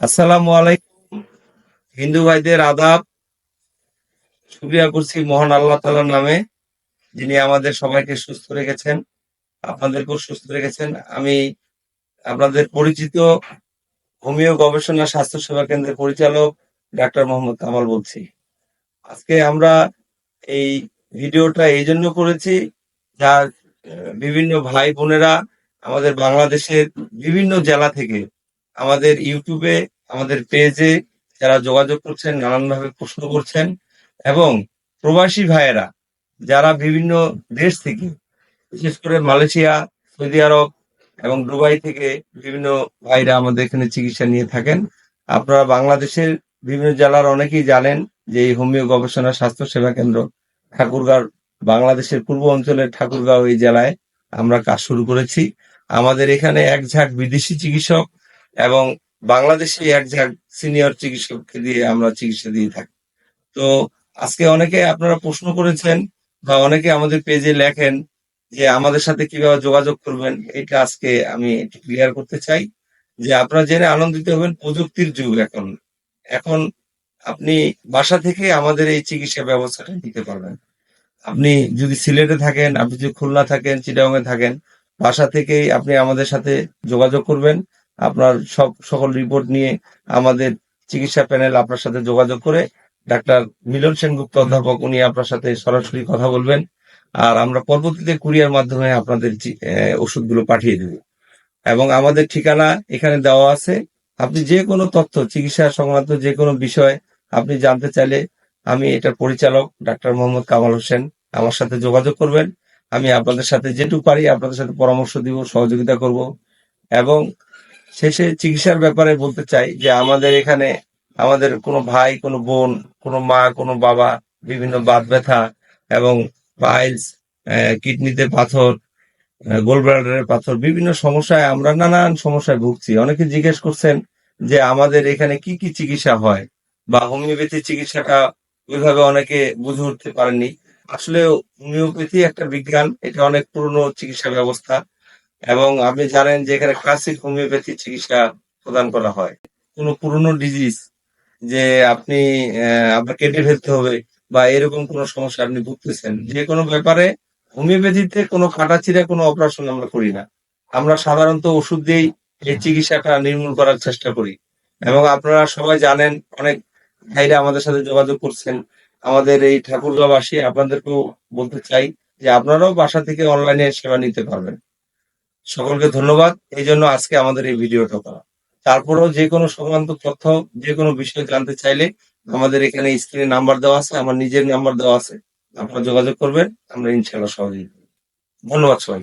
আসসালামু আলাইকুম। হিন্দু ভাইদের আদাব শুক্রিয়া করছি মহান আল্লাহ তালার নামে, যিনি আমাদের সবাইকে সুস্থ রেখেছেন, আপনাদেরকেও সুস্থ রেখেছেন। আমি আপনাদের পরিচিত হোমিও গবেষণা স্বাস্থ্য সেবা কেন্দ্রের পরিচালক ডাক্তার মোহাম্মদ কামাল বলছি। আজকে আমরা এই ভিডিওটা এই জন্য করেছি, যার বিভিন্ন ভাই বোনেরা আমাদের বাংলাদেশের বিভিন্ন জেলা থেকে আমাদের ইউটিউবে আমাদের পেজে যারা যোগাযোগ করছেন, নানানভাবে প্রশ্ন করছেন এবং প্রবাসী ভাইয়েরা যারা বিভিন্ন দেশ থেকে, বিশেষ করে মালয়েশিয়া, সৌদি আরব এবং দুবাই থেকে বিভিন্ন ভাইরা আমাদের এখানে চিকিৎসা নিয়ে থাকেন, আপনারা বাংলাদেশের বিভিন্ন জেলার অনেকেই জানেন যে এই হোমিও গবেষণা স্বাস্থ্য সেবা কেন্দ্র ঠাকুরগাঁও, বাংলাদেশের পূর্ব অঞ্চলের ঠাকুরগাঁও এই জেলায় আমরা কাজ শুরু করেছি। আমাদের এখানে এক ঝাঁক বিদেশি চিকিৎসক এবং বাংলাদেশি এক ঝাঁক সিনিয়র চিকিৎসককে দিয়ে আমরা চিকিৎসা দিয়ে থাকি। তো আজকে অনেকে আপনারা প্রশ্ন করেছেন বা অনেকে আমাদের পেজে লেখেন যে আমাদের সাথে কীভাবে যোগাযোগ করবেন, এটা আজকে আমি ক্লিয়ার করতে চাই যে আপনারা জেনে আনন্দিত হবেন প্রযুক্তির যুগ এখন। এখন আপনি বাসা থেকে আমাদের এই চিকিৎসা ব্যবস্থাটা নিতে পারবেন। আপনি যদি সিলেটে থাকেন, আপনি যদি খুলনা থাকেন চিটাগাংয়ে থাকেন, বাসা থেকেই আপনি আমাদের সাথে যোগাযোগ করবেন। আপনার সব সকল রিপোর্ট নিয়ে আমাদের চিকিৎসা প্যানেল আপনার সাথে যোগাযোগ করে ডাক্তার মিলন সেনগুপ্ত অধ্যাপক উনি আপনার সাথে সরাসরি কথা বলবেন। আর আমরা পরবর্তীতে কুরিয়ার মাধ্যমে আপনাদের ওষুধগুলো পাঠিয়ে দেব। এবং আমাদের ঠিকানা এখানে দেওয়া আছে। আপনি যে কোনো তথ্য, চিকিৎসা সংক্রান্ত যে কোনো বিষয় আপনি জানতে চাইলে আমি এটার পরিচালক ডাক্তার মোহাম্মদ কামাল হোসেন আমার সাথে যোগাযোগ করবেন। আমি আপনাদের সাথে যেটুকু পারি আপনাদের সাথে পরামর্শ দিব, সহযোগিতা করব। এবং শেষে চিকিৎসার ব্যাপারে বলতে চাই যে আমাদের এখানে আমাদের কোনো ভাই, কোনো বোন, কোনো মা, কোনো বাবা বিভিন্ন বাত ব্যথা এবং পাইলস কিডনিতে পাথর গোলব্লাডারের পাথর বিভিন্ন সমস্যায় আমরা নানান সমস্যায় ভুগছি। অনেকে জিজ্ঞেস করছেন যে আমাদের এখানে কি কি চিকিৎসা হয় বা হোমিওপ্যাথি চিকিৎসাটা ওইভাবে অনেকে বুঝে উঠতে পারেননি। আসলে হোমিওপ্যাথি একটা বিজ্ঞান, এটা অনেক পুরনো চিকিৎসা ব্যবস্থা। এবং আপনি জানেন যে এখানে ক্লাসিক হোমিওপ্যাথি চিকিৎসা প্রদান করা হয়। কোনো পুরনো ডিজিজ যে আপনি আপনার কেটে ফেলতে হবে বা এরকম কোনো সমস্যা আপনি ভুগতেছেন, যে কোনো ব্যাপারে হোমিওপ্যাথিতে কোনো কাটাছিড়া কোনো অপারেশন আমরা করি না। আমরা সাধারণত ওষুধ দিয়েই এই চিকিৎসাটা নির্মূল করার চেষ্টা করি। এবং আপনারা সবাই জানেন, অনেক ভাইরা আমাদের সাথে যোগাযোগ করছেন। আমাদের এই ঠাকুরগাঁওবাসী, আপনাদেরকেও বলতে চাই যে আপনারাও বাসা থেকে অনলাইনে সেবা নিতে পারবেন। সকলকে ধন্যবাদ। এই জন্য আজকে আমাদের এই ভিডিওটা করা। তারপরেও যে কোনো সংক্রান্ত তথ্য, যে কোনো বিষয় জানতে চাইলে আমাদের এখানে স্ক্রিনে নাম্বার দেওয়া আছে, আমার নিজের নাম্বার দেওয়া আছে। আপনারা যোগাযোগ করবেন, আমরা ইনশাল্লাহ সহযোগিতা ধন্যবাদ সবাই